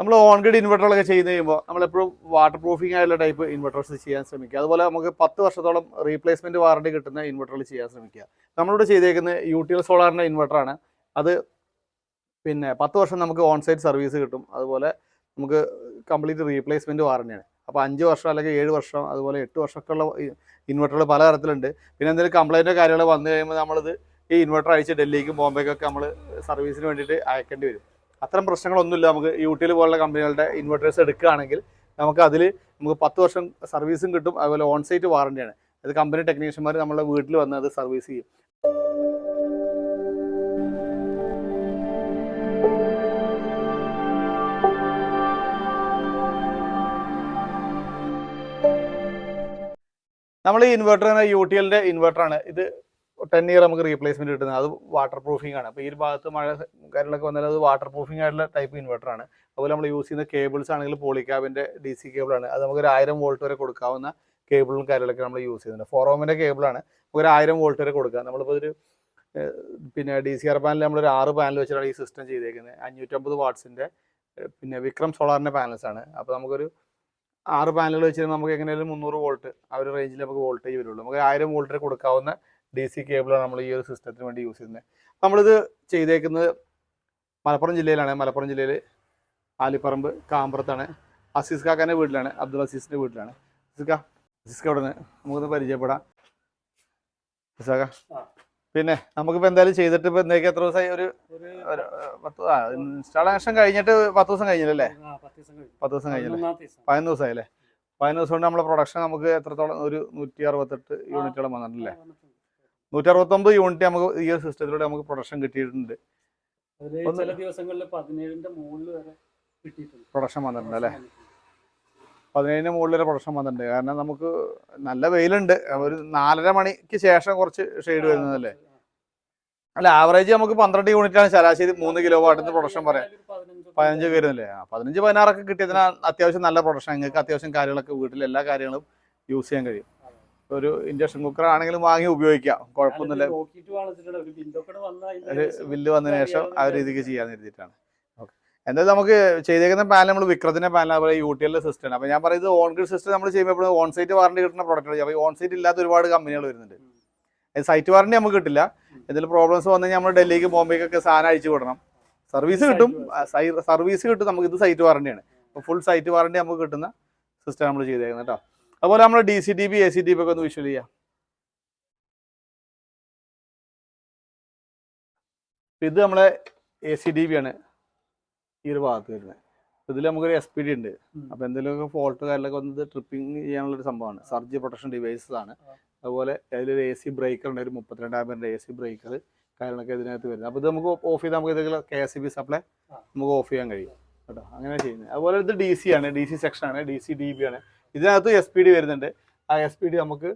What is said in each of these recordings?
നമ്മൾ on grid ഇൻവെർട്ടറുകളൊക്കെ ചെയ്ത് കഴിയുമ്പോൾ നമ്മളെപ്പോഴും വാട്ടർ പ്രൂഫിംഗ് ആയിട്ടുള്ള ടൈപ്പ് ഇൻവെർട്ടേഴ്സ് ചെയ്യാൻ ശ്രമിക്കുക. അതുപോലെ നമുക്ക് പത്ത് വർഷത്തോളം റീപ്ലേസ്മെന്റ് വാറണ്ടി കിട്ടുന്ന ഇൻവെർട്ടറുകൾ ചെയ്യാൻ ശ്രമിക്കുക. നമ്മളിവിടെ ചെയ്തേക്കുന്ന യു ടി എൽ സോളാറിന്റെ ഇൻവെർട്ടറാണ് അത് പിന്നെ പത്ത് വർഷം നമുക്ക് ഓൺ സൈറ്റ് സർവീസ് കിട്ടും. അതുപോലെ നമുക്ക് കംപ്ലീറ്റ് റീപ്ലേസ്മെന്റ് വാറണ്ടിയാണ് അപ്പോൾ അഞ്ച് വർഷം അല്ലെങ്കിൽ ഏഴ് വർഷം അതുപോലെ എട്ട് വർഷമൊക്കെ ഉള്ള ഇൻവെർട്ടറുകൾ പല തരത്തിലുണ്ട്. പിന്നെ എന്തെങ്കിലും കംപ്ലൈന്റോ കാര്യങ്ങളോ വന്നു കഴിയുമ്പോൾ നമ്മളിത് ഈ ഇൻവെർട്ടർ അയച്ച് ഡൽഹിക്കും ബോംബെക്കൊക്കെ നമ്മൾ സർവീസിന് വേണ്ടിയിട്ട് അയക്കേണ്ടി വരും. അത്തരം പ്രശ്നങ്ങളൊന്നുമില്ല. നമുക്ക് യൂട്ടിൽ പോലുള്ള കമ്പനികളുടെ ഇൻവെർട്ടേഴ്സ് എടുക്കുകയാണെങ്കിൽ നമുക്ക് അതിൽ നമുക്ക് പത്ത് വർഷം സർവീസും കിട്ടും. അതുപോലെ ഓൺ സൈറ്റ് വാറണ്ടിയാണ് അത് കമ്പനി ടെക്നീഷ്യന്മാർ നമ്മളെ വീട്ടിൽ വന്ന് അത് സർവീസ് ചെയ്യും. നമ്മൾ ഈ ഇൻവെർട്ടർ യു ടി എല്ലിന്റെ ഇൻവെർട്ടർ ആണ്. ഇത് ടെൻ ഇയർ നമുക്ക് റീപ്ലേസ്മെന്റ് കിട്ടുന്നത്. അത് വാട്ടർ പ്രൂഫിംഗ് ആണ്. അപ്പോൾ ഈ ഭാഗത്ത് മഴ കാര്യങ്ങളൊക്കെ വന്നാൽ അത് വാട്ടർ പ്രൂഫിംഗ് ആയിട്ടുള്ള ടൈപ്പ് ഇൻവെർട്ടർ ആണ്. അതുപോലെ നമ്മൾ യൂസ് ചെയ്യുന്ന കേബിൾസ് ആണെങ്കിൽ പോളിക്യാബിന്റെ ഡി സി കേബിളാണ് അത് നമുക്ക് ഒരു ആയിരം വോൾട്ട് വരെ കൊടുക്കാവുന്ന കേബിളും കാര്യങ്ങളൊക്കെ നമ്മൾ യൂസ് ചെയ്യുന്നുണ്ട്. ഫോറോമിന്റെ കേബിളാണ് ഒരു ആയിരം വോൾട്ട് വരെ കൊടുക്കുക നമ്മളിപ്പോൾ ഒരു പിന്നെ ഡി സി ആർ പാനൽ നമ്മളൊരു ആറ് പാനൽ വെച്ചിട്ടാണ് ഈ സിസ്റ്റം ചെയ്തേക്കുന്നത് അഞ്ഞൂറ്റമ്പത് വാട്ട്സിന്റെ പിന്നെ വിക്രം സോളാറിന്റെ പാനൽസ് ആണ്. അപ്പോൾ നമുക്കൊരു ആറ് പാനലുകൾ വെച്ച് നമുക്ക് എങ്ങനെയാലും മുന്നൂറ് വോൾട്ട് ആ ഒരു റേഞ്ചിൽ നമുക്ക് വോൾട്ടേജ് വരുള്ളൂ. നമുക്ക് ആയിരം വോൾട്ടിന് കൊടുക്കാവുന്ന ഡി സി കേബിളാണ് നമ്മൾ ഈ ഒരു സിസ്റ്റത്തിന് വേണ്ടി യൂസ് ചെയ്യുന്നത്. നമ്മളിത് ചെയ്തേക്കുന്നത് മലപ്പുറം ജില്ലയിലാണ്. മലപ്പുറം ജില്ലയിൽ ആലിപ്പറമ്പ് കാമ്പ്രത്താണ് അസീസ് കാക്കാന്റെ വീട്ടിലാണ്. അബ്ദുൾ അസീസിന്റെ വീട്ടിലാണ്. അസീസ്ക അസീസ്ക അവിടെ നിന്ന് നമുക്കൊന്ന് പരിചയപ്പെടാം. അസാക്ക. പിന്നെ നമുക്കിപ്പോൾ എന്തായാലും ചെയ്തിട്ട് ഇപ്പോൾ എന്തൊക്കെ എത്ര ദിവസമായി ഒരു പത്ത് ആ ഇൻസ്റ്റാളേഷൻ കഴിഞ്ഞിട്ട് പത്ത് ദിവസം കഴിഞ്ഞില്ലല്ലേ? പത്ത് ദിവസം കഴിഞ്ഞില്ലേ. പതിനൊന്ന് ദിവസമായി അല്ലേ പതിനൊന്ന് ദിവസം കൊണ്ട് നമ്മുടെ പ്രൊഡക്ഷൻ നമുക്ക് എത്രത്തോളം? ഒരു നൂറ്റി അറുപത്തെട്ട് യൂണിറ്റോളം വന്നിട്ടുണ്ട്. നൂറ്റി അറുപത്തൊമ്പത് യൂണിറ്റ് നമുക്ക് ഈ ഒരു സിസ്റ്റത്തിലൂടെ നമുക്ക് പ്രൊഡക്ഷൻ കിട്ടിയിട്ടുണ്ട്. ചില ദിവസങ്ങളിൽ പതിനേഴിന്റെ മുകളിൽ വരെ കിട്ടിയിട്ടുണ്ട്. പ്രൊഡക്ഷൻ വന്നിട്ടുണ്ട് അല്ലേ? പതിനേഴിന് മുകളിൽ വരെ പ്രൊഡക്ഷൻ വന്നിട്ടുണ്ട്. കാരണം നമുക്ക് നല്ല വെയിലുണ്ട്. ഒരു നാലര മണിക്ക് ശേഷം കുറച്ച് ഷെയ്ഡ് വരുന്നതല്ലേ? അല്ല ആവറേജ് നമുക്ക് പന്ത്രണ്ട് യൂണിറ്റ് ആണ് ശരാശരി മൂന്ന് കിലോ വാട്ടിന് പ്രൊഡക്ഷൻ പറയാം പതിനഞ്ച് വരുന്നില്ലേ ആ പതിനഞ്ച് പതിനാറൊക്കെ കിട്ടിയതിന് അത്യാവശ്യം നല്ല പ്രൊഡക്ഷൻ നിങ്ങൾക്ക് അത്യാവശ്യം കാര്യങ്ങളൊക്കെ വീട്ടിൽ എല്ലാ കാര്യങ്ങളും യൂസ് ചെയ്യാൻ കഴിയും. ഒരു ഇൻഡക്ഷൻ കുക്കർ ആണെങ്കിലും വാങ്ങി ഉപയോഗിക്കാം. കുഴപ്പമൊന്നുമില്ല. ഒരു ബില്ല് വന്നതിന് ശേഷം ആ ഒരു രീതിക്ക് ചെയ്യാന്ന് എഴുതിയിട്ടാണ് ഓക്കെ എന്തായാലും നമുക്ക് ചെയ്തേക്കുന്ന പാനൽ നമ്മൾ വിക്രത്തിന്റെ പാനൽ അതുപോലെ യു ടി എല്ലിന്റെ സിസ്റ്റം അപ്പോൾ ഞാൻ പറയുന്നത് ഓൺ ഗ്രിഡ് സിസ്റ്റം നമ്മൾ ചെയ്യുമ്പോൾ ഓൺ സൈറ്റ് വാറണ്ടി കിട്ടുന്ന പ്രോഡക്റ്റ് അപ്പോൾ ഓൺ സൈറ്റ് ഇല്ലാത്ത ഒരുപാട് കമ്പനികൾ വരുന്നുണ്ട്. സൈറ്റ് വാറണ്ടി നമുക്ക് കിട്ടില്ല. എന്തെങ്കിലും പ്രോബ്ലംസ് വന്നു കഴിഞ്ഞാൽ നമ്മൾ ഡൽഹിക്ക് ബോംബെക്കൊക്കെ സാധനം അയച്ചു കൊടുക്കണം സർവീസ് കിട്ടും. സർവീസ് കിട്ടും. നമുക്ക് ഇത് സൈറ്റ് വാറണ്ടിയാണ് അപ്പോൾ ഫുൾ സൈറ്റ് വാറണ്ടി നമുക്ക് കിട്ടുന്ന സിസ്റ്റം നമ്മൾ ചെയ്തേക്കുന്നത് കേട്ടോ അതുപോലെ നമ്മൾ D C T B A C T B ഒക്കെ ഒന്ന് വിഷ്വൽ ചെയ്യാം. ഇത് നമ്മളെ എ സി ഡി ബി ആണ്. ഈ ഒരു ഭാഗത്ത് വരുന്നത്. ഇതിൽ നമുക്കൊരു എസ് പി ഡി ഉണ്ട്. അപ്പൊ അപ്പോൾ എന്തെങ്കിലുമൊക്കെ ഫോൾട്ട് കാര്യങ്ങളൊക്കെ വന്നത് ട്രിപ്പിംഗ് ചെയ്യാനുള്ളൊരു സംഭവമാണ്. സർജി പ്രൊട്ടക്ഷൻ ഡിവൈസസ് ആണ്. അതുപോലെ അതിലൊരു എ സി ബ്രേക്കർ ഉണ്ട്. ഒരു മുപ്പത്തിരണ്ട് ആമ്പിയറിന്റെ എ സി ബ്രേക്കർ കാര്യങ്ങളൊക്കെ ഇതിനകത്ത് വരുന്നത്. അപ്പോൾ ഇത് നമുക്ക് ഓഫ് ചെയ്ത് നമുക്ക് ഇതൊക്കെ K S C B supply നമുക്ക് ഓഫ് ചെയ്യാൻ കഴിയും. കേട്ടോ. അങ്ങനെ ചെയ്യുന്നത് അതുപോലെ ഇത് ഡി സി ആണ്. ഡി സി സെക്ഷൻ ആണ്. ഡി സി ഡി ബി ആണ്. ഇതിനകത്ത് എസ് പി ഡി വരുന്നുണ്ട്. ആ എസ് പി ഡി നമുക്ക്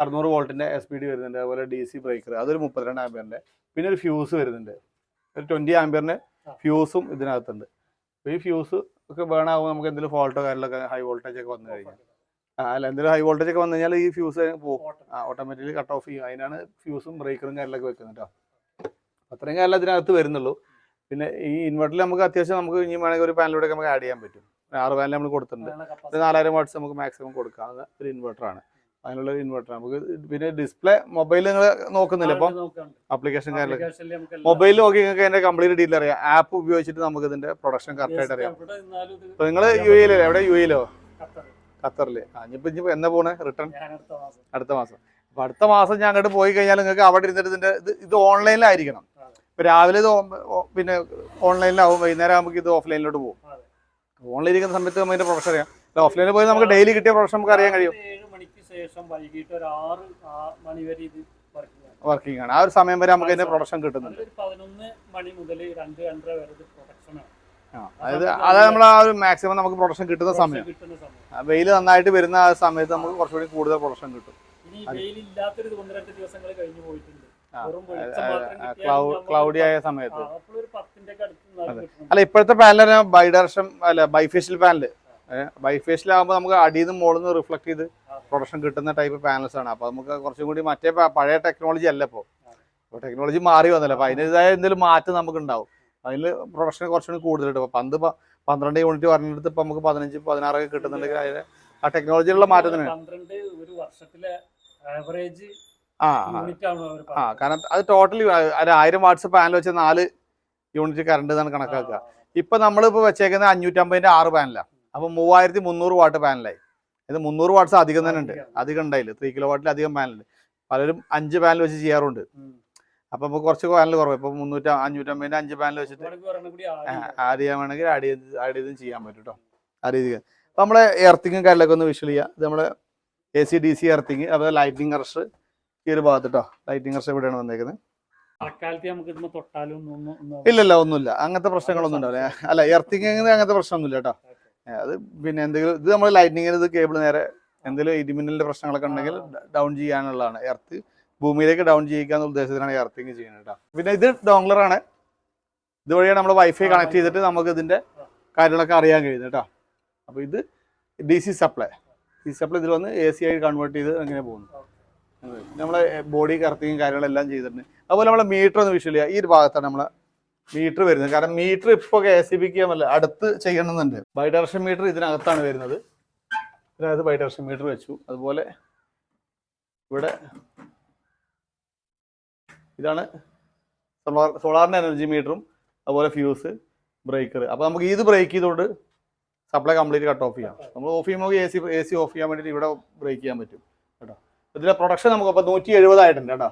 അറുന്നൂറ് വോൾട്ടിന്റെ എസ് പി ഡി വരുന്നുണ്ട്. അതുപോലെ ഡി സി ബ്രേക്കർ അതൊരു മുപ്പത്തിരണ്ട് ആംബിയറിന്റെ പിന്നെ ഒരു ഫ്യൂസ് വരുന്നുണ്ട്. ഒരു ട്വന്റി ആംബിയറിന്റെ ഫ്യൂസും ഇതിനകത്തുണ്ട്. അപ്പോൾ ഈ ഫ്യൂസ് ഒക്കെ ആകുമ്പോൾ നമുക്ക് എന്തെങ്കിലും ഫോൾട്ടോ കാര്യങ്ങളൊക്കെ ഹൈ വോൾട്ടേജ് ഒക്കെ വന്നു കഴിഞ്ഞാൽ. ആ, അല്ല എന്തെങ്കിലും ഹൈ വോൾട്ടേജ് ഒക്കെ വന്നു കഴിഞ്ഞാൽ ഈ ഫ്യൂസ് പോകും. ആ ഓട്ടോമാറ്റിക്കലി കട്ട് ഓഫ് ചെയ്യും. അതിനാണ് ഫ്യൂസും ബ്രേക്കറും കാര്യങ്ങളൊക്കെ വെക്കുന്നത് കേട്ടോ. അത്രയും കാര്യം അതിനകത്ത് വരുന്നുള്ളൂ. പിന്നെ ഈ ഇൻവെർട്ടറിൽ നമുക്ക് അത്യാവശ്യം നമുക്ക് ഇനി വേണമെങ്കിൽ ഒരു പാനലൂടെ നമുക്ക് ആഡ് ചെയ്യാൻ പറ്റും. ആറ് പാനൽ നമ്മൾ കൊടുത്തിട്ടുണ്ട്. ഒരു നാലായിരം വാട്ട്സ് നമുക്ക് മാക്സിമം കൊടുക്കാവുന്ന ഒരു ഇൻവെർട്ടറാണ് അതിനുള്ള ഒരു ഇൻവെർട്ടർ നമുക്ക് പിന്നെ ഡിസ്പ്ലേ മൊബൈൽ നിങ്ങൾ നോക്കുന്നില്ല നോക്കാണ്ട്. ആപ്ലിക്കേഷൻ കാര്യങ്ങളൊക്കെ എല്ലാം മൊബൈലിൽ നോക്കി നിങ്ങൾക്ക് അതിന്റെ കംപ്ലീറ്റ് ഡീറ്റെയിൽ അറിയാം. ആപ്പ് ഉപയോഗിച്ചിട്ട് നമുക്ക് ഇതിന്റെ പ്രൊഡക്ഷൻ കറക്റ്റ് ആയിട്ട് അറിയാം. അപ്പൊ നിങ്ങൾ യു എയിലോ എവിടെ? യു എയിലോ. ഖത്തറിൽ ആ ഇനിയിപ്പോ ഇനിയിപ്പോ എന്നാ പോണേ? റിട്ടേൺ അടുത്ത മാസം. അപ്പൊ അടുത്ത മാസം ഞാൻ അങ്ങോട്ട് പോയി കഴിഞ്ഞാൽ നിങ്ങൾക്ക് അവിടെ ഇരുന്നിട്ട് ഇതിന്റെ ഇത് ഓൺലൈനിലായിരിക്കണം. ഇപ്പൊ രാവിലെ ഇത് പിന്നെ ഓൺലൈനിലാവും വൈകുന്നേരം ആകുമ്പോൾ ഇത് ഓഫ്ലൈനിലോട്ട് പോകും. ഓൺലൈനിൽ ഇരിക്കുന്ന സമയത്ത് നമുക്ക് അതിന്റെ പ്രൊഫഷൻ അറിയാം. ഓഫ്ലൈനിൽ പോയി നമുക്ക് ഡെയിലി കിട്ടിയ പ്രൊഫഷൻ നമുക്ക് അറിയാൻ കഴിയും. മണിക്ക് ശേഷം വൈകിട്ട് ഒരു ആറ് മണി വരെ ഇത് വർക്കിംഗ് ആണ്. ആ ഒരു സമയം വരെ നമുക്ക് അതിന്റെ പ്രൊഡക്ഷൻ കിട്ടുന്നുണ്ട്. പതിനൊന്ന് മണി മുതൽ രണ്ട് രണ്ടര വരെ. അതായത് അതായത് നമ്മൾ ആ ഒരു മാക്സിമം നമുക്ക് പ്രൊഡക്ഷൻ കിട്ടുന്ന സമയം. Production കിട്ടുന്ന സമയം. വെയിൽ നന്നായിട്ട് വരുന്ന ആ സമയത്ത് നമുക്ക് കുറച്ചുകൂടി കൂടുതൽ പ്രൊഡക്ഷൻ കിട്ടും. ഇനി വെയിലില്ലാത്തൊരു ഒന്ന് രണ്ട് ദിവസങ്ങൾ കഴിഞ്ഞു പോയിട്ടുണ്ട്. ക്ലൗഡ് ആയ സമയത്ത്. അല്ല ഇപ്പോഴത്തെ പാനൽ ബൈ ഡയറക്ഷൻ അല്ല ബൈഫേഷ്യൽ പാനൽ. ബൈഫേഷ്യൽ ആകുമ്പോൾ നമുക്ക് അടിയിൽ നിന്ന് മുകളിൽ നിന്ന് റിഫ്ലക്ട് ചെയ്ത് പ്രൊഡക്ഷൻ കിട്ടുന്ന ടൈപ്പ് പാനൽസ് ആണ് അപ്പോൾ നമുക്ക് കുറച്ചും കൂടി മറ്റേ പഴയ ടെക്നോളജി അല്ല ഇപ്പോൾ അപ്പോൾ ടെക്നോളജി മാറി വന്നല്ലോ. അപ്പോൾ അതിന്റെതായ എന്തെങ്കിലും മാറ്റം നമുക്ക് ഉണ്ടാവും അതിൽ പ്രൊഡക്ഷൻ കുറച്ചുകൂടി കൂടുതൽ കിട്ടും. അപ്പോൾ പന്ത് പന്ത്രണ്ട് യൂണിറ്റ് പറഞ്ഞെടുത്ത് ഇപ്പൊ നമുക്ക് പതിനഞ്ച് പതിനാറൊക്കെ കിട്ടുന്നുണ്ടെങ്കിൽ അതിന് ആ ടെക്നോളജിയിലുള്ള മാറ്റത്തിന് പന്ത്രണ്ട് ഒരു വർഷത്തിലെ ആവറേജ് ആ കാരണം അത് ടോട്ടലി ഒരു ആയിരം വാട്ട്സ് പാനൽ വെച്ച നാല് യൂണിറ്റ് കറണ്ട് എന്നാണ് കണക്കാക്കുക. ഇപ്പൊ നമ്മളിപ്പോ വെച്ചേക്കുന്നത് അഞ്ഞൂറ്റമ്പതിന്റെ ആറ് പാനലാണ് അപ്പൊ മൂവായിരത്തി മുന്നൂറ് വാട്ട് പാനലായി ഇത് മുന്നൂറ് വാട്ട്സ് അധികം തന്നെ ഉണ്ട്. അധികം. ഉണ്ടായില്ല. ത്രീ കിലോ വാട്ടിൽ അധികം പാനലുണ്ട് പലരും അഞ്ച് പാനൽ വെച്ച് ചെയ്യാറുണ്ട്. അപ്പൊ നമുക്ക് കുറച്ച് പാനൽ കുറവ്. ഇപ്പൊ മുന്നൂറ്റി അഞ്ഞൂറ്റമ്പതിന്റെ അഞ്ച് പാനൽ വെച്ചിട്ട് ആഡ് ചെയ്യാൻ വേണമെങ്കിൽ ആഡ് ചെയ്ത് ആഡ് ചെയ്തും ചെയ്യാൻ പറ്റും കേട്ടോ ആ രീതിക്ക്. അപ്പൊ നമ്മളെ എർത്തിങ്ങും കാര്യങ്ങളൊക്കെ ഒന്ന് വിഷ്വൽ ചെയ്യാം. ഇത് നമ്മളെ A C D C earthing അതുപോലെ ലൈറ്റിംഗ് കർഷ് ഈ ഒരു ഭാഗത്ത് കേട്ടോ ലൈറ്റിംഗ് കർഷ് എവിടെയാണ് വന്നേക്കുന്നത് ഇല്ലല്ല ഒന്നുമില്ല. അങ്ങനത്തെ പ്രശ്നങ്ങളൊന്നും ഉണ്ടാവില്ല. അല്ല എർത്തിങ് അങ്ങനത്തെ പ്രശ്നമൊന്നുമില്ല കേട്ടോ. അത് പിന്നെ എന്തെങ്കിലും ഇത് നമ്മൾ ലൈറ്റിങ്ങിന് ഇത് കേബിൾ നേരെ എന്തെങ്കിലും ഇടിമിന്നലിന്റെ പ്രശ്നങ്ങളൊക്കെ ഉണ്ടെങ്കിൽ ഡൗൺ ചെയ്യാനുള്ളതാണ്. എർത്ത് ഭൂമിയിലേക്ക് ഡൗൺ ചെയ്യിക്കാന്ന ഉദ്ദേശത്തിലാണ് എർത്തിങ് ചെയ്യുന്നത് കേട്ടോ. പിന്നെ ഇത് ഡോങ്ലർ ആണ്. ഇതുവഴിയാണ് നമ്മൾ വൈഫൈ കണക്ട് ചെയ്തിട്ട് നമുക്ക് ഇതിന്റെ കാര്യങ്ങളൊക്കെ അറിയാൻ കഴിയുന്നത് കേട്ടോ. അപ്പോൾ ഇത് D C supply D C supply ഇതിൽ വന്ന് എ സി ആയി കൺവേർട്ട് ചെയ്ത് അങ്ങനെ പോകുന്നു. നമ്മളെ ബോഡി കറക്റ്റിങ്ങും കാര്യങ്ങളെല്ലാം ചെയ്തിട്ടുണ്ട്. അതുപോലെ നമ്മളെ മീറ്റർ ഒന്ന് വിഷ്വൽ ഈ ഒരു ഭാഗത്താണ് നമ്മളെ മീറ്റർ വരുന്നത്. കാരണം മീറ്റർ ഇപ്പോൾ കെ എസ് സി ബിക്ക് ചെയ്യാൻ പറ്റില്ല അടുത്ത് ചെയ്യണമെന്നുണ്ട്. ബൈ ഡയറക്ഷൻ മീറ്റർ ഇതിനകത്താണ് വരുന്നത്. ഇതിനകത്ത് ബൈ ഡയറക്ഷൻ മീറ്റർ വെച്ചു. അതുപോലെ ഇവിടെ ഇതാണ് സോളാർ സോളാറിന്റെ എനർജി മീറ്ററും അതുപോലെ ഫ്യൂസ് ബ്രേക്കർ അപ്പോൾ നമുക്ക് ഇത് ബ്രേക്ക് ചെയ്തുകൊണ്ട് സപ്ലൈ കംപ്ലീറ്റ് കട്ട് ഓഫ് ചെയ്യാം. നമ്മൾ ഓഫ് ചെയ്യുമ്പോൾ A C A C off ചെയ്യാൻ വേണ്ടിയിട്ട് ഇവിടെ ബ്രേക്ക് ചെയ്യാൻ പറ്റും. കേട്ടോ? ഇതിലെ പ്രൊഡക്ഷൻ നമുക്ക് അപ്പോൾ നൂറ്റി എഴുപതായിട്ടുണ്ട് കേട്ടോ.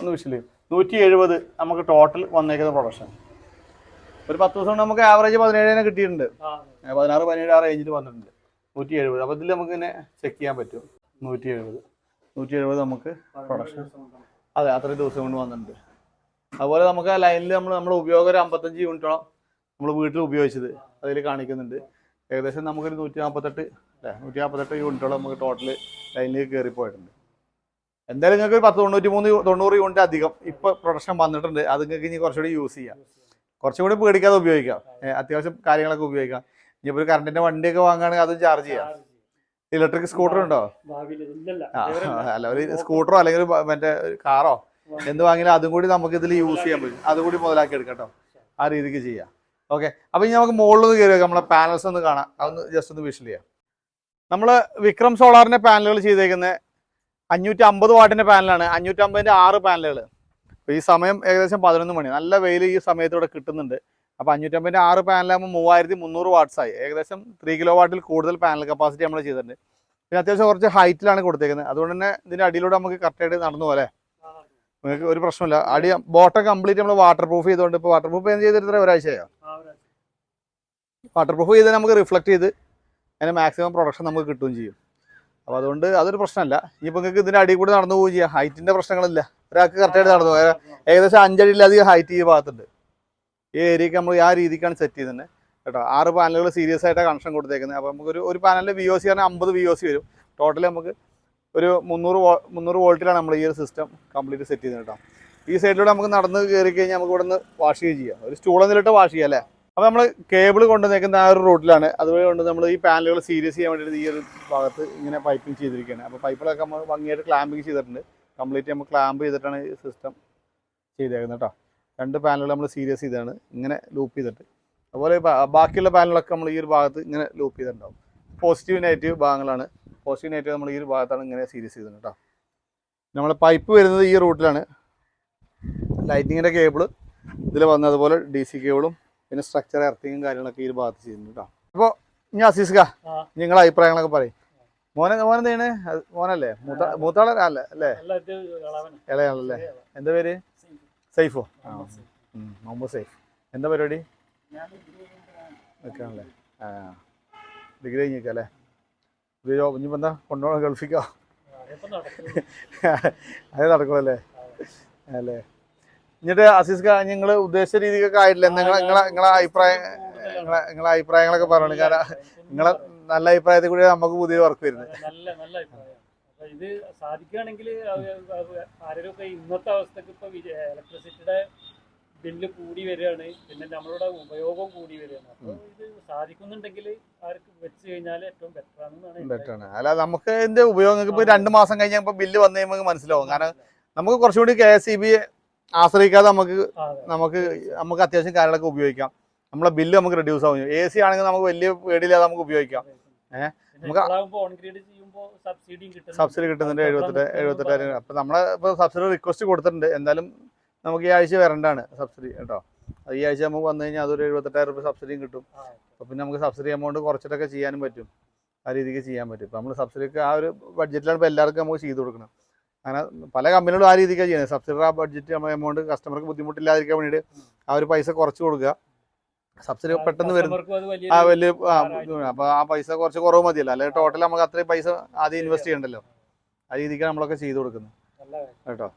ഒന്ന് വിഷയം നൂറ്റി എഴുപത് നമുക്ക് ടോട്ടൽ വന്നേക്കുന്ന പ്രൊഡക്ഷൻ ഒരു പത്ത് ദിവസം കൊണ്ട് നമുക്ക് ആവറേജ് പതിനേഴിനെ കിട്ടിയിട്ടുണ്ട്. പതിനാറ് പതിനേഴ് ആ റേഞ്ചിൽ വന്നിട്ടുണ്ട്. നൂറ്റി എഴുപത് അപ്പോൾ ഇതിൽ നമുക്ക് ഇങ്ങനെ ചെക്ക് ചെയ്യാൻ പറ്റും. നൂറ്റി എഴുപത് നൂറ്റി എഴുപത് നമുക്ക് പ്രൊഡക്ഷൻ അതെ അത്രയും ദിവസം കൊണ്ട് വന്നിട്ടുണ്ട്. അതുപോലെ നമുക്ക് ആ ലൈനിൽ നമ്മൾ നമ്മുടെ ഉപയോഗം ഒരു അമ്പത്തഞ്ച് യൂണിറ്റോളം നമ്മൾ വീട്ടിൽ ഉപയോഗിച്ചത് അതിൽ കാണിക്കുന്നുണ്ട്. ഏകദേശം നമുക്കൊരു നൂറ്റി നാൽപ്പത്തെട്ട് അല്ലേ? നൂറ്റി നാൽപ്പത്തെട്ട് യൂണിറ്റോളം നമുക്ക് ടോട്ടൽ ലൈനിലേക്ക് കയറി പോയിട്ടുണ്ട് എന്തായാലും നിങ്ങൾക്ക് ഒരു പത്ത് തൊണ്ണൂറ്റി മൂന്ന് തൊണ്ണൂറ് യൂണിറ്റ് അധികം ഇപ്പോൾ പ്രൊഡക്ഷൻ വന്നിട്ടുണ്ട്. അത് നിങ്ങൾക്ക് ഇനി കുറച്ചുകൂടി യൂസ് ചെയ്യാം. കുറച്ചും കൂടി പേടിക്കാതെ ഉപയോഗിക്കാം. അത്യാവശ്യം കാര്യങ്ങളൊക്കെ ഉപയോഗിക്കാം. ഇനിയിപ്പോൾ ഒരു കറണ്ടിന്റെ വണ്ടിയൊക്കെ വാങ്ങുകയാണെങ്കിൽ അതും ചാർജ് ചെയ്യാം. ഇലക്ട്രിക് സ്കൂട്ടർ ഉണ്ടോ? അല്ല ഒരു സ്കൂട്ടറോ അല്ലെങ്കിൽ മറ്റേ കാറോ എന്ത് വാങ്ങിയാലും അതും കൂടി നമുക്ക് ഇതിൽ യൂസ് ചെയ്യാൻ പറ്റും. അതുകൂടി മുതലാക്കി എടുക്കാം കേട്ടോ. ആ രീതിക്ക് ചെയ്യാം. ഓക്കെ അപ്പൊ ഇനി നമുക്ക് മുകളിൽ നിന്ന് കയറി നമ്മളെ പാനൽസ് ഒന്ന് കാണാം. അതൊന്ന് ജസ്റ്റ് ഒന്ന് വിഷ്വൽ ചെയ്യാം. നമ്മൾ വിക്രം സോളാറിന്റെ പാനലുകൾ ചെയ്തേക്കുന്നത് അഞ്ഞൂറ്റി അമ്പത് വാട്ടിന്റെ പാനലാണ് അഞ്ഞൂറ്റി അമ്പതിന്റെ ആറ് പാനലുകൾ അപ്പോൾ ഈ സമയം ഏകദേശം പതിനൊന്ന് മണി. നല്ല വെയിൽ ഈ സമയത്തൂടെ കിട്ടുന്നുണ്ട്. അപ്പോൾ അഞ്ഞൂറ്റമ്പതിന്റെ ആറ് പാനലാകുമ്പോൾ മൂവായിരത്തി മുന്നൂറ് വാട്ട്സ് ആയി. ഏകദേശം ത്രീ കിലോ വാട്ടിൽ കൂടുതൽ പാനൽ കപ്പാസിറ്റി നമ്മൾ ചെയ്തിട്ടുണ്ട്. പിന്നെ അത്യാവശ്യം കുറച്ച് ഹൈറ്റിലാണ് കൊടുത്തേക്കുന്നത് അതുകൊണ്ട് തന്നെ ഇതിന്റെ അടിയിലൂടെ നമുക്ക് കറക്റ്റായിട്ട് നടന്നു പോലെ നിങ്ങൾക്ക് ഒരു പ്രശ്നമില്ല. അടി ബോട്ടം കംപ്ലീറ്റ് നമ്മൾ വാട്ടർ പ്രൂഫ് ചെയ്തുകൊണ്ട് ഇപ്പോൾ വാട്ടർ പ്രൂഫ് ചെയ്തിട്ട് ഒരാഴ്ചയായോ? ആ ഒരു വാട്ടർ പ്രൂഫ് ചെയ്ത് നമുക്ക് റിഫ്ലക്ട് ചെയ്ത് അതിന് മാക്സിമം പ്രൊഡക്ഷൻ നമുക്ക് കിട്ടുകയും ചെയ്യും. അപ്പോൾ അതുകൊണ്ട് അതൊരു പ്രശ്നമല്ല. ഇനിയിപ്പോൾ നിങ്ങൾക്ക് ഇതിന്റെ അടിയിൽ കൂടി നടന്നു പോവുകയും ചെയ്യാം. ഹൈറ്റിന്റെ പ്രശ്നങ്ങളില്ല. ഒരാൾക്ക് കറക്റ്റായിട്ട് നടന്നു ഏകദേശം അഞ്ചടിയിലധികം ഹൈറ്റ് ഈ ഭാഗത്തുണ്ട്. ഈ ഏരിയക്ക് നമ്മൾ ആ രീതിക്കാണ് സെറ്റ് ചെയ്തത് കേട്ടോ? ആറ് പാനലുകൾ സീരിയസ് ആയിട്ടാണ് കണക്ഷൻ കൊടുത്തേക്കുന്നത് അപ്പോൾ നമുക്ക് ഒരു പാനലിൽ വി ഒ സി പറഞ്ഞാൽ അമ്പത് വി ഒ സി വരും. ടോട്ടൽ നമുക്ക് ഒരു മുന്നൂറ് വോ മുന്നൂറ് വോൾട്ടിലാണ് നമ്മൾ ഈ ഒരു സിസ്റ്റം കംപ്ലീറ്റ് സെറ്റ് ചെയ്തത് കേട്ടോ. ഈ സൈഡിലൂടെ നമുക്ക് നടന്ന് കയറി കഴിഞ്ഞാൽ നമുക്ക് ഇവിടെ നിന്ന് വാഷ് ചെയ്യുകയും ചെയ്യാം. ഒരു സ്റ്റൂളെന്നിലിട്ട് വാഷ് ചെയ്യാം അല്ലേ? അപ്പോൾ നമ്മൾ കേബിൾ കൊണ്ടുവന്നേക്കുന്ന ആ ഒരു റൂട്ടിലാണ്. അതുപോലെ കൊണ്ട് നമ്മൾ ഈ പാനലുകൾ സീരിയസ് ചെയ്യാൻ വേണ്ടിയിട്ട് ഈ ഒരു ഭാഗത്ത് ഇങ്ങനെ പൈപ്പിംഗ് ചെയ്തിരിക്കുകയാണ് അപ്പോൾ പൈപ്പുകളൊക്കെ നമ്മൾ ഭംഗിയായിട്ട് ക്ലാമ്പിങ് ചെയ്തിട്ടുണ്ട്. കംപ്ലീറ്റ് നമ്മൾ ക്ലാമ്പ് ചെയ്തിട്ടാണ് ഈ സിസ്റ്റം ചെയ്തേക്കുന്നത് കേട്ടോ. രണ്ട് പാനലുകൾ നമ്മൾ സീരിയസ് ചെയ്താണ് ഇങ്ങനെ ലൂപ്പ് ചെയ്തിട്ട്. അതുപോലെ ബാക്കിയുള്ള പാനലൊക്കെ നമ്മൾ ഈ ഒരു ഭാഗത്ത് ഇങ്ങനെ ലൂപ്പ് ചെയ്തിട്ടുണ്ടാവും. പോസിറ്റീവ് നെഗറ്റീവ് ഭാഗങ്ങളാണ്. പോസിറ്റീവ് നെഗറ്റീവ് നമ്മൾ ഈ ഒരു ഭാഗത്താണ് ഇങ്ങനെ സീരിയസ് ചെയ്തത് കേട്ടോ. നമ്മൾ പൈപ്പ് വരുന്നത് ഈ റൂട്ടിലാണ് ലൈറ്റിങ്ങിന്റെ കേബിൾ ഇതിൽ വന്നതുപോലെ ഡി സി കേബിളും പിന്നെ സ്ട്രക്ചർ എർത്തിങ്ങും കാര്യങ്ങളൊക്കെ ഈ ഒരു ഭാഗത്ത് ചെയ്യുന്നുണ്ട് കേട്ടോ അപ്പോൾ ഇനി അസീസ്ക. നിങ്ങളെ അഭിപ്രായങ്ങളൊക്കെ പറയും. മോനെ മോനെന്താണ് മോനല്ലേ? മൂത്ത മൂത്താള അല്ലേ. ഇളയാളല്ലേ? എന്താ പേര്? സൈഫോ. മുഹമ്മദ് സൈഫ്. എന്താ പരിപാടി? നിൽക്കാണല്ലേ ആ ഡിഗ്രി കഴിഞ്ഞേക്കാം അല്ലേ? ഇത് ജോബ് ഇനിയിപ്പോൾ എന്താ? കൊണ്ടുപോകണം ഗൾഫിക്കോ. അതേ നടക്കുമല്ലേ അല്ലേ? എന്നിട്ട് അസീസ് നിങ്ങൾ ഉദ്ദേശിച്ച രീതിക്കൊക്കെ ആയിട്ടില്ല. നിങ്ങളെ നിങ്ങളെ നിങ്ങളെ അഭിപ്രായം നിങ്ങളെ നിങ്ങളെ അഭിപ്രായങ്ങളൊക്കെ പറയണം കാരണം നിങ്ങളെ നല്ല അഭിപ്രായത്തിൽ കൂടി നമുക്ക് പുതിയ വർക്ക് വരുന്നത്. നല്ല നല്ല അഭിപ്രായം ഇത് സാധിക്കുകയാണെങ്കിൽ ആരൊക്കെ ഇന്നത്തെ അവസ്ഥക്ക് ഇപ്പൊ ഇലക്ട്രിസിറ്റിയുടെ ബില്ല് കൂടി വരികയാണ്. പിന്നെ നമ്മളുടെ ഉപയോഗം കൂടി വരികയാണ്. അപ്പൊ ഇത് സാധിക്കുന്നുണ്ടെങ്കിൽ ആർക്ക് വെച്ച് കഴിഞ്ഞാൽ ഏറ്റവും ബെറ്റർ ആണെന്നാണ് ബെറ്റർ ആണ്. അല്ല നമുക്ക് ഇതിന്റെ ഉപയോഗം ഇപ്പൊ രണ്ട് മാസം കഴിഞ്ഞാൽ ബില്ല് വന്നു കഴിയുമ്പോൾ മനസ്സിലാവും. കാരണം നമുക്ക് കുറച്ചുകൂടി കെ എസ് ഇ ബി ആശ്രയിക്കാതെ നമുക്ക് നമുക്ക് നമുക്ക് അത്യാവശ്യം കാര്യങ്ങളൊക്കെ ഉപയോഗിക്കാം. നമ്മളെ ബില്ല് നമുക്ക് റെഡ്യൂസ് ആവും. എ സി ആണെങ്കിൽ നമുക്ക് വലിയ പേടിയില്ലാതെ നമുക്ക് ഉപയോഗിക്കാം. ഏഹ്? നമുക്ക് സബ്സിഡി കിട്ടുന്നുണ്ട്. എഴുപത്തെട്ട് എഴുപത്തെട്ടായിരം അപ്പൊ നമ്മളെ ഇപ്പൊ സബ്സിഡി റിക്വസ്റ്റ് കൊടുത്തിട്ടുണ്ട്. എന്തായാലും നമുക്ക് ഈ ആഴ്ച വരണ്ടാണ് സബ്സിഡി കേട്ടോ. അത് ഈ ആഴ്ച നമുക്ക് വന്നു കഴിഞ്ഞാൽ അതൊരു എഴുപത്തെട്ടായിരം രൂപ സബ്സിഡിയും കിട്ടും. അപ്പൊ പിന്നെ നമുക്ക് സബ്സിഡി എമൗണ്ട് കുറച്ചിട്ടൊക്കെ ചെയ്യാനും പറ്റും. ആ രീതിക്ക് ചെയ്യാൻ പറ്റും. ഇപ്പൊ നമ്മൾ സബ്സിഡിക്ക് ആ ഒരു ബഡ്ജറ്റിലാണ് ഇപ്പൊ എല്ലാവർക്കും നമുക്ക് ചെയ്ത് കൊടുക്കണം. അങ്ങനെ പല കമ്പനികളും ആ രീതിക്കാണ് ചെയ്യുന്നത് സബ്സിഡി ആ ബഡ്ജറ്റ് നമ്മൾ എമൗണ്ട് കസ്റ്റമർക്ക് ബുദ്ധിമുട്ടില്ലാതിരിക്കാൻ വേണ്ടിയിട്ട് ആ ഒരു പൈസ കുറച്ച് കൊടുക്കുക. സബ്സിഡി പെട്ടെന്ന് വരും ആ വലിയ അപ്പോൾ അപ്പൊ ആ പൈസ കുറച്ച് കുറവ് മതിയല്ലോ. അല്ലെങ്കിൽ ടോട്ടൽ നമുക്ക് അത്രയും പൈസ ആദ്യം ഇൻവെസ്റ്റ് ചെയ്യണ്ടല്ലോ. ആ രീതിക്കാണ് നമ്മളൊക്കെ ചെയ്തു കൊടുക്കുന്നത്. കേട്ടോ?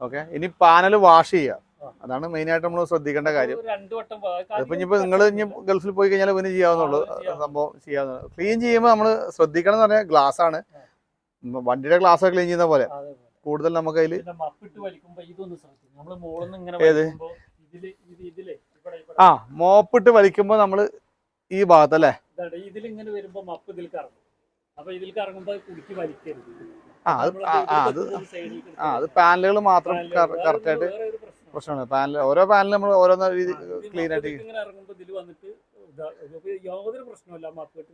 ഓക്കെ ഇനി പാനൽ വാഷ് ചെയ്യുക. അതാണ് മെയിൻ ആയിട്ട് നമ്മൾ ശ്രദ്ധിക്കേണ്ട കാര്യം. ഇപ്പൊ രണ്ട് വട്ടം പോ- അതിപ്പോ അധികം ഇനിയിപ്പോ നിങ്ങൾ ഇനി ഗൾഫിൽ പോയി കഴിഞ്ഞാൽ പിന്നെ ചെയ്യാവുന്നുള്ളൂ. സംഭവം ചെയ്യാവുന്ന ക്ലീൻ ചെയ്യുമ്പോൾ നമ്മൾ ശ്രദ്ധിക്കണം എന്ന് പറഞ്ഞാൽ ഗ്ലാസ് ആണ്. വണ്ടിയുടെ ഗ്ലാസ് ക്ലീൻ ചെയ്യുന്ന പോലെ. കൂടുതൽ നമുക്ക് അതിൽ ആ മോപ്പിട്ട് വലിക്കുമ്പോ നമ്മൾ ഈ ഭാഗത്ത് അല്ലേ? ഇതിലിങ്ങനെ വരുമ്പോ മപ്പ് ഇതിൽ കറങ്ങും അപ്പൊ ഇതിൽ കറങ്ങുമ്പോ അത് കുടുക്കി വലിക്കരുത്. ആ അത് ആ അത് പാനലുകൾ മാത്രം കറക്റ്റ് ആയിട്ട്. പ്രശ്നമാണ്. പാനൽ ഓരോ പാനൽ നമ്മൾ ഓരോന്ന രീതി ക്ലീൻ ആയിട്ട് ഇതിൽ വന്നിട്ട് യാതൊരു പ്രശ്നമില്ല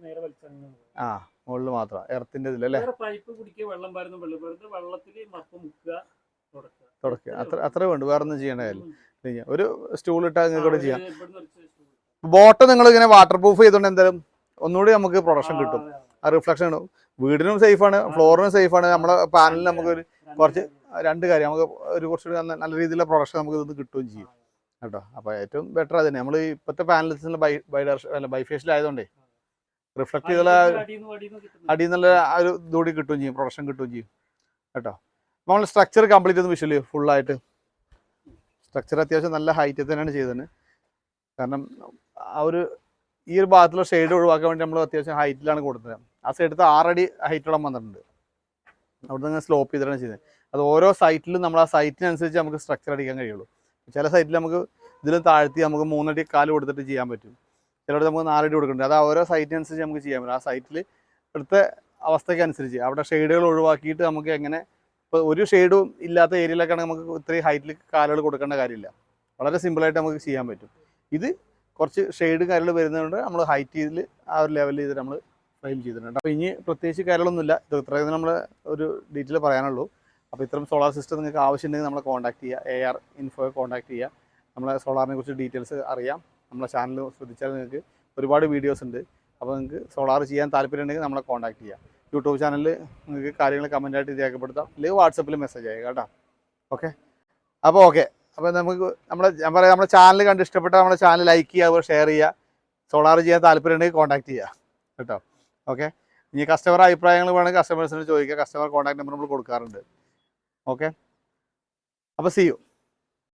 നേരെ ആ. മുകളിൽ മാത്രം എർത്തിന്റെ ഇതിലല്ലേ പൈപ്പ് കുടിക്കുക വെള്ളം പാരുന്ന വെള്ളം പാരുന്ന വെള്ളത്തിൽ മപ്പ് മുക്കുക തുടക്കുക. അത്ര അത്ര വേണ്ട വേറെ ഒന്നും ഇല്ല. ഒരു സ്റ്റൂൾ ഇട്ടാൽ നിങ്ങൾക്ക് കൂടെ ചെയ്യാം. ബോട്ട് നിങ്ങൾ ഇങ്ങനെ വാട്ടർ പ്രൂഫ് ചെയ്തുകൊണ്ട് എന്തായാലും ഒന്നുകൂടി നമുക്ക് പ്രൊഡക്ഷൻ കിട്ടും. ആ റിഫ്ലക്ഷൻ കിട്ടും. വീടിനും സേഫ് ആണ് ഫ്ലോറിനും സേഫ് ആണ്. നമ്മളെ പാനലിൽ നമുക്ക് ഒരു കുറച്ച് രണ്ട് കാര്യം. നമുക്ക് ഒരു കുറച്ചുകൂടി നല്ല രീതിയിലുള്ള പ്രൊഡക്ഷൻ നമുക്ക് ഇത് കിട്ടുകയും ചെയ്യും. കേട്ടോ? അപ്പോൾ ഏറ്റവും ബെറ്റർ അത് തന്നെ. നമ്മൾ ഇപ്പോഴത്തെ പാനലിൽ ബൈ ബൈ അല്ല ബൈഫേഷ്യൽ ആയതുകൊണ്ടേ റിഫ്ലക്ട് ചെയ്താൽ അടിയിൽ ആ ഒരു ഇതോടി കിട്ടുകയും ചെയ്യും പ്രൊഡക്ഷൻ കിട്ടുകയും ചെയ്യും. കേട്ടോ? നമ്മൾ സ്ട്രക്ചർ കംപ്ലീറ്റ് ഒന്നും വിഷയമില്ല ഫുള്ളായിട്ട് സ്ട്രക്ചർ അത്യാവശ്യം നല്ല ഹൈറ്റിൽ തന്നെയാണ് ചെയ്തത്. കാരണം ആ ഒരു ഈ ഒരു ഭാഗത്തുള്ള ഷെയ്ഡ് ഒഴിവാക്കാൻ വേണ്ടി നമ്മൾ അത്യാവശ്യം ഹൈറ്റിലാണ് കൊടുത്തത്. ആ സൈഡത്ത് ആറടി ഹൈറ്റോളം വന്നിട്ടുണ്ട്. അവിടെ നിന്ന് സ്ലോപ്പ് ചെയ്തിട്ടാണ് ചെയ്തത്. അത് ഓരോ സൈറ്റിലും നമ്മൾ ആ സൈറ്റിനനുസരിച്ച് നമുക്ക് സ്ട്രക്ചർ അടിക്കാൻ കഴിയുള്ളൂ. ചില സൈറ്റിൽ നമുക്ക് ഇതിലും താഴ്ത്തി നമുക്ക് മൂന്നടി കാൽ കൊടുത്തിട്ട് ചെയ്യാൻ പറ്റും. ചിലവിടെ നമുക്ക് നാലടി കൊടുക്കുന്നുണ്ട്. അത് ഓരോ സൈറ്റിനനുസരിച്ച് നമുക്ക് ചെയ്യാൻ പറ്റും. ആ സൈറ്റിൽ ഇവിടുത്തെ അവസ്ഥയ്ക്ക് അനുസരിച്ച് അവിടെ ഷെയ്ഡുകൾ ഒഴിവാക്കിയിട്ട് നമുക്ക് എങ്ങനെ ഇപ്പോൾ ഒരു ഷെയ്ഡും ഇല്ലാത്ത ഏരിയയിലൊക്കെയാണ് നമുക്ക് ഇത്രയും ഹൈറ്റിൽ കാലുകൾ കൊടുക്കേണ്ട കാര്യമില്ല. വളരെ സിമ്പിളായിട്ട് നമുക്ക് ചെയ്യാൻ പറ്റും. ഇത് കുറച്ച് ഷെയ്ഡ് കാര്യങ്ങൾ വരുന്നതുകൊണ്ട് നമ്മൾ ഹൈറ്റ് ചെയ്തിൽ ആ ഒരു ലെവലിൽ ചെയ്തിട്ട് നമ്മൾ ഫ്രെയിം ചെയ്തിട്ടുണ്ട്. അപ്പോൾ ഇനി പ്രത്യേകിച്ച് കാര്യങ്ങളൊന്നുമില്ല. ഇത് ഇത്രയും നമ്മൾ ഒരു ഡീറ്റെയിൽ പറയാനുള്ളൂ. അപ്പോൾ ഇത്തരം സോളാർ സിസ്റ്റം നിങ്ങൾക്ക് ആവശ്യമുണ്ടെങ്കിൽ നമ്മളെ കോൺടാക്ട് ചെയ്യുക. എ ആർ ഇൻഫോയെ കോൺടാക്ട് ചെയ്യുക. നമ്മളെ സോളാറിനെ കുറിച്ച് ഡീറ്റെയിൽസ് അറിയാം. നമ്മളെ ചാനൽ ശ്രദ്ധിച്ചാൽ നിങ്ങൾക്ക് ഒരുപാട് വീഡിയോസ് ഉണ്ട്. അപ്പോൾ നിങ്ങൾക്ക് സോളാർ ചെയ്യാൻ താല്പര്യം ഉണ്ടെങ്കിൽ നമ്മളെ കോൺടാക്ട് ചെയ്യാം. യൂട്യൂബ് ചാനലിൽ നിങ്ങൾക്ക് കാര്യങ്ങൾ കമന്റായിട്ട് രേഖപ്പെടുത്താം. അല്ലെങ്കിൽ വാട്സപ്പിൽ മെസ്സേജ് അയക്കുക കേട്ടോ. ഓക്കെ അപ്പോൾ ഓക്കെ അപ്പോൾ നമുക്ക് നമ്മുടെ ഞാൻ പറയാം നമ്മുടെ ചാനൽ കണ്ട് ഇഷ്ടപ്പെട്ടാൽ നമ്മുടെ ചാനൽ ലൈക്ക് ചെയ്യുക ഷെയർ ചെയ്യുക. സോളാർ ചെയ്യാൻ താല്പര്യം ഉണ്ടെങ്കിൽ കോൺടാക്ട് ചെയ്യുക കേട്ടോ. ഓക്കെ ഇനി കസ്റ്റമർ അഭിപ്രായങ്ങൾ വേണമെങ്കിൽ കസ്റ്റമേഴ്സിനോട് ചോദിക്കുക കസ്റ്റമർ കോൺടാക്ട് നമ്പർ നമ്മൾ കൊടുക്കാറുണ്ട്. ഓക്കെ അപ്പോൾ സി യു